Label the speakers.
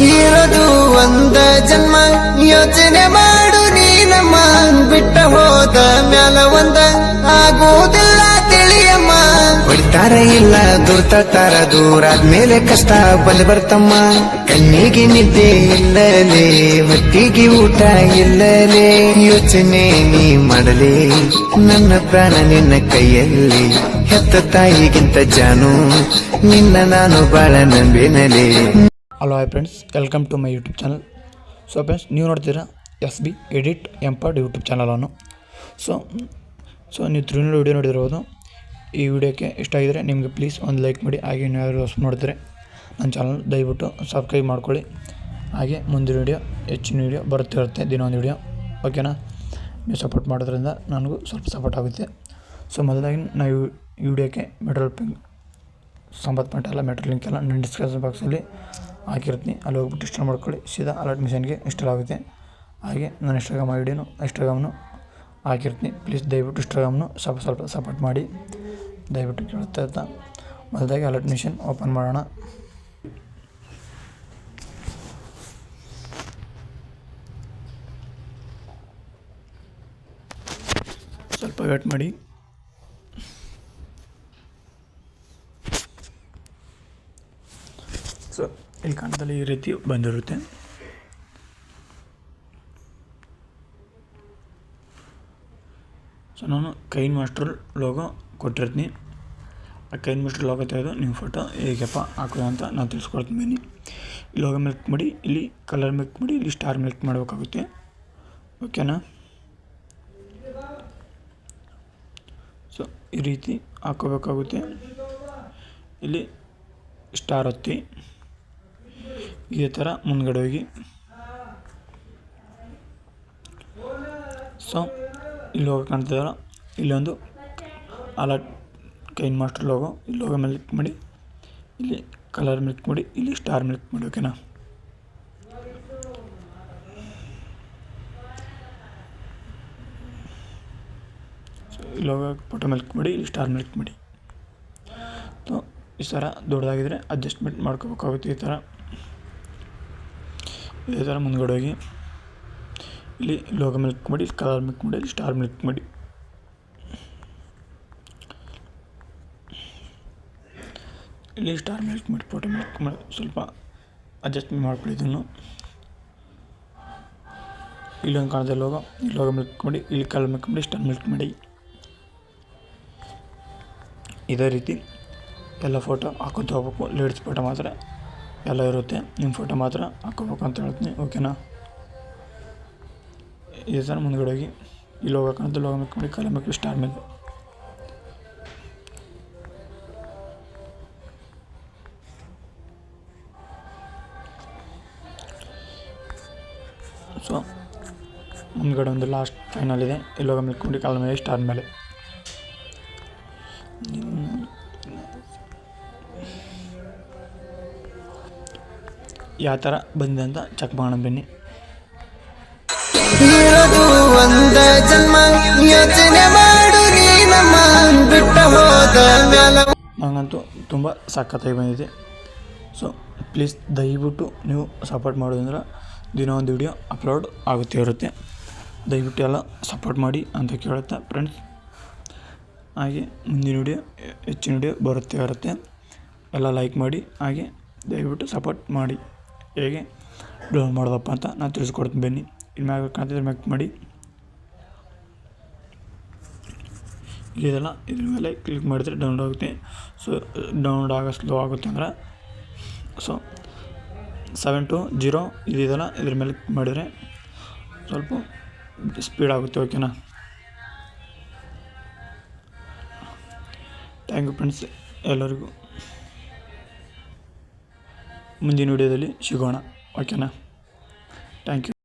Speaker 1: ಇರೋದು ಒಂದ ಜನ್ಮ. ಯೋಚನೆ ಮಾಡು ನೀನಮ್ಮ ಬಿಟ್ಟ ಹೋದ ಮ್ಯಾಲ ಒಂದ. ಆಗುವುದಿಲ್ಲ ತಿಳಿಯಮ್ಮ. ಹೊಡಿತಾರ ಇಲ್ಲ ದುರ್ತಾರ ದೂರ ಆದ್ಮೇಲೆ ಕಷ್ಟ ಬಲಿ ಬರ್ತಮ್ಮ. ಕಣ್ಣಿಗೆ ನಿದ್ದೆ ಇಲ್ಲಲೇ ಹೊಟ್ಟಿಗೆ ಊಟ ಇಲ್ಲಲೇ. ಯೋಚನೆ ನೀ ಮಾಡಲೇ, ನನ್ನ ಪ್ರಾಣ ನಿನ್ನ ಕೈಯಲ್ಲಿ. ಹೆತ್ತ ತಾಯಿಗಿಂತ ಜಾನು, ನಿನ್ನ ನಾನು ಬಾಳ ನಂಬಿನಲೇ.
Speaker 2: Hello hi friends welcome to my YouTube channel so friends ನೀವು ನೋಡ್ತೀರಾ ಎಸ್ ಬಿ ಎಡಿಟ್ ಎಂಪರ್ಡ್ ಯೂಟ್ಯೂಬ್ ಚಾನಲನ್ನು ಸೊ ಸೊ ನೀವು ತ್ರಿನಲ್ ವೀಡಿಯೋ ನೋಡಿರ್ಬೋದು ಈ ವಿಡಿಯೋಕ್ಕೆ ಇಷ್ಟ ಆಗಿದರೆ ನಿಮಗೆ ಪ್ಲೀಸ್ ಒಂದು ಲೈಕ್ ಮಾಡಿ, ಹಾಗೆ ನೀವು ಹೊಸ ನೋಡ್ತೀರಿ ನನ್ನ ಚಾನಲ್ ದಯವಿಟ್ಟು ಸಬ್ಸ್ಕ್ರೈಬ್ ಮಾಡ್ಕೊಳ್ಳಿ. ಹಾಗೆ ಮುಂದಿನ ವೀಡಿಯೋ ಹೆಚ್ಚಿನ ವೀಡಿಯೋ ಬರ್ತಿರುತ್ತೆ ದಿನ ಒಂದು ವೀಡಿಯೋ ಓಕೆನಾ ನೀವು ಸಪೋರ್ಟ್ ಮಾಡೋದ್ರಿಂದ ನನಗೂ ಸ್ವಲ್ಪ ಸಪೋರ್ಟ್ ಆಗುತ್ತೆ. ಸೊ ಮೊದಲಾಗಿ ನಾವು ಈ ವಿಡಿಯೋಕ್ಕೆ ಮೆಟ್ರೋಲ್ ಪಿಂಕ್ ಸಂಬಂಧಪಟ್ಟ ಎಲ್ಲ ಮೆಟ್ರೋ ಲಿಂಕ್ ಎಲ್ಲ ನನ್ನ ಡಿಸ್ಕ್ರಿಪ್ಷನ್ ಬಾಕ್ಸಲ್ಲಿ ಹಾಕಿರ್ತೀನಿ. ಅಲ್ಲಿ ಹೋಗ್ಬಿಟ್ಟು ಇನ್ಸ್ಟಾಲ್ ಮಾಡ್ಕೊಳ್ಳಿ. ಸೀದಾ ಅಲರ್ಟ್ ಮಿಷನ್ಗೆ ಇನ್ಸ್ಟಾಲ್ ಆಗುತ್ತೆ. ಹಾಗೆ ನನ್ನ ಇನ್ಸ್ಟಾಗ್ರಾಮ್ ಐ ಡಿನೂ ಇನ್ಸ್ಟಾಗ್ರಾಮ್ನು ಹಾಕಿರ್ತೀನಿ. ಪ್ಲೀಸ್ ದಯವಿಟ್ಟು ಇನ್ಸ್ಟಾಗ್ರಾಮ್ನು ಸ್ವಲ್ಪ ಸ್ವಲ್ಪ ಸಪೋರ್ಟ್ ಮಾಡಿ. ದಯವಿಟ್ಟು ಕೇಳ್ತಾ ಇರ್ತಾ ಮೊದಲಾಗಿ ಅಲರ್ಟ್ ಮಿಷನ್ ಓಪನ್ ಮಾಡೋಣ. ಸ್ವಲ್ಪ ವೇಟ್ ಮಾಡಿ. ಸೊ, ಇಲ್ಲಿ ಕಾಣ್ತಲ್ಲ ಈ ರೀತಿ ಬಂದಿರುತ್ತೆ. ಸೊ, ನಾನು ಕೈನ್ ಮಾಸ್ಟರ್ ಲೋಗೋ ಕೊಟ್ಟಿರ್ತೀನಿ. ಆ ಕೈನ್ ಮಾಸ್ಟರ್ ಲೋಗೋ ತೆಗೆದು ನೀವು ಫೋಟೋ ಹೇಗೆಪ್ಪ ಹಾಕೋದು ಅಂತ ನಾನು ತಿಳಿಸ್ಕೊಡ್ತೀನಿ. ಬನ್ನಿ ಲೋಗೋ ಮೇಲೆ ಕ್ಲಿಕ್ ಮಾಡಿ, ಇಲ್ಲಿ ಕಲರ್ ಮೇಲೆ ಕ್ಲಿಕ್ ಮಾಡಿ, ಇಲ್ಲಿ ಸ್ಟಾರ್ ಮೇಲೆ ಕ್ಲಿಕ್ ಮಾಡಬೇಕಾಗುತ್ತೆ. ಓಕೆನಾ? ಸೊ, ಈ ರೀತಿ ಹಾಕೋಬೇಕಾಗುತ್ತೆ. ಇಲ್ಲಿ ಸ್ಟಾರ್ ಒತ್ತಿ ಇದೇ ಥರ ಮುಂದ್ಗಡೆ ಹೋಗಿ. ಸೊ ಇಲ್ಲಿ ಹೋಗಿ ಕಾಣ್ತಿದಾರ? ಇಲ್ಲೊಂದು ಅಲರ್ಟ್ ಕೈನ್ ಮಾಸ್ಟರ್ ಲೋಗೋ ಇಲ್ಲಿ ಲೋಗೋ ಮೇಲೆ ಕ್ಲಿಕ್ ಮಾಡಿ. ಇಲ್ಲಿ ಕಲರ್ ಮೇಲೆ ಕ್ಲಿಕ್ ಮಾಡಿ. ಇಲ್ಲಿ ಸ್ಟಾರ್ ಮೇಲೆ ಕ್ಲಿಕ್ ಮಾಡಿ ಓಕೆನಾ ಇಲ್ಲಿ ಲೋಗೋ ಫೋಟೋ ಮೇಲೆ ಕ್ಲಿಕ್ ಮಾಡಿ. ಇಲ್ಲಿ ಸ್ಟಾರ್ ಮೇಲೆ ಕ್ಲಿಕ್ ಮಾಡಿ. ಸೊ ಈ ಥರ ದೊಡ್ಡದಾಗಿದ್ದರೆ ಅಡ್ಜಸ್ಟ್ಮೆಂಟ್ ಮಾಡ್ಕೋಬೇಕಾಗುತ್ತೆ ಈ ಥರ. ಇದೇ ಥರ ಮುಂದ್ಗಡೆ ಹೋಗಿ. ಇಲ್ಲಿ ಲೋಗೋ ಮೇಲೆ ಮಾಡಿ ಕಲರ್ ಮೇಲೆ ಮಾಡಿ ಇಲ್ಲಿ ಸ್ಟಾರ್ ಮೇಲೆ ಮಾಡಿ ಇಲ್ಲಿ ಸ್ಟಾರ್ ಮೇಲೆ ಕ್ಲಿಕ್ ಮಾಡಿ ಫೋಟೋ ಮೇಲೆ ಮಾಡಿ ಸ್ವಲ್ಪ ಅಡ್ಜಸ್ಟ್ಮೆಂಟ್ ಮಾಡ್ಕೊಳ್ಳಿ ಇದನ್ನು. ಇಲ್ಲೊಂದು ಕಾಣುತ್ತೆ ಲೋಗೋ ಈ ಲೋಗೋ ಮೇಲೆ ಮಾಡಿ ಇಲ್ಲಿ ಕಲರ್ ಮೇಲೆ ಮಾಡಿ ಸ್ಟಾರ್ ಮೇಲೆ ಮಾಡಿ ಇದೇ ರೀತಿ ಎಲ್ಲ ಫೋಟೋ ಹಾಕೋತ ಹೋಗ್ಬೇಕು ಲೇಡೀಸ್ ಫೋಟೋ ಮಾತ್ರ. ಎಲ್ಲ ಇರುತ್ತೆ. ನಿಮ್ಮ ಫೋಟೋ ಮಾತ್ರ ಹಾಕೋಬೇಕು ಅಂತ ಹೇಳ್ತೀನಿ. ಓಕೆನಾ ಇದೆ ಥರ ಮುಂದ್ಗಡೆ ಹೋಗಿ ಇಲ್ಲಿ ಹೋಗ್ಬೇಕಂತ ಮೇಲೆ ಮಾಡಿ ಕಲರ್ ಮೇಲೆ ಸ್ಟಾರ್ ಮೇಲೆ ಸೊ ಮುಂದ್ಗಡೆ ಒಂದು ಲಾಸ್ಟ್ ಫೈನಲ್ ಇದೆ. ಇಲ್ಲಿ ಹೋಗೋ ಮೇಲೆ ಕುಂಡಿ ಕಾಲ ಮೇಲೆ ಸ್ಟಾರ್ ಮೇಲೆ ಯಾವ ಥರ ಬಂದಿದೆ ಅಂತ ಚೆಕ್ ಮಾಡೋಣ ಬನ್ನಿ. ನನಗಂತೂ ತುಂಬ ಸಖತ್ತಾಗಿ ಬಂದಿದೆ. ಸೊ ಪ್ಲೀಸ್ ದಯವಿಟ್ಟು ನೀವು ಸಪೋರ್ಟ್ ಮಾಡೋದಂದ್ರೆ ದಿನ ಒಂದು ವಿಡಿಯೋ ಅಪ್ಲೋಡ್ ಆಗುತ್ತೆ ಇರುತ್ತೆ. ದಯವಿಟ್ಟು ಎಲ್ಲ ಸಪೋರ್ಟ್ ಮಾಡಿ ಅಂತ ಕೇಳುತ್ತಾ ಫ್ರೆಂಡ್ಸ್ ಹಾಗೆ ಮುಂದಿನ ವಿಡಿಯೋ ಹೆಚ್ಚಿನ ವಿಡಿಯೋ ಬರುತ್ತೆ ಇರುತ್ತೆ. ಎಲ್ಲ ಲೈಕ್ ಮಾಡಿ ಹಾಗೆ ದಯವಿಟ್ಟು ಸಪೋರ್ಟ್ ಮಾಡಿ. ಹೇಗೆ ಡೌನ್ ಮಾಡೋದಪ್ಪ ಅಂತ ನಾನು ತಿಳಿಸ್ಕೊಡ್ತೀನಿ ಬನ್ನಿ. ಇಲ್ಲಿ ಮ್ಯಾಗ ಕಾಣ್ತಿದ್ರೆ ಮ್ಯಾಕ್ ಮಾಡಿ. ಇದೆಲ್ಲ ಇದ್ರ ಮೇಲೆ ಕ್ಲಿಕ್ ಮಾಡಿದರೆ ಡೌನ್ಲೋಡ್ ಆಗುತ್ತೆ. ಸೊ ಡೌನ್ಲೋಡ್ ಆಗೋ ಸ್ಲೋ ಆಗುತ್ತೆ ಅಂದ್ರೆ ಸೊ ಸೆವೆನ್ ಟು ಜೀರೋ ಇದೆಯಲ್ಲ ಇದ್ರ ಮೇಲೆ ಕ್ಲಿಕ್ ಮಾಡಿದರೆ ಸ್ವಲ್ಪ ಸ್ಪೀಡ್ ಆಗುತ್ತೆ ಓಕೆನಾ ಥ್ಯಾಂಕ್ ಯು ಫ್ರೆಂಡ್ಸ್ ಎಲ್ಲರಿಗೂ. ಮುಂದಿನ ವಿಡಿಯೋದಲ್ಲಿ ಸಿಗೋಣ. ಓಕೆನಾ ಥ್ಯಾಂಕ್ ಯು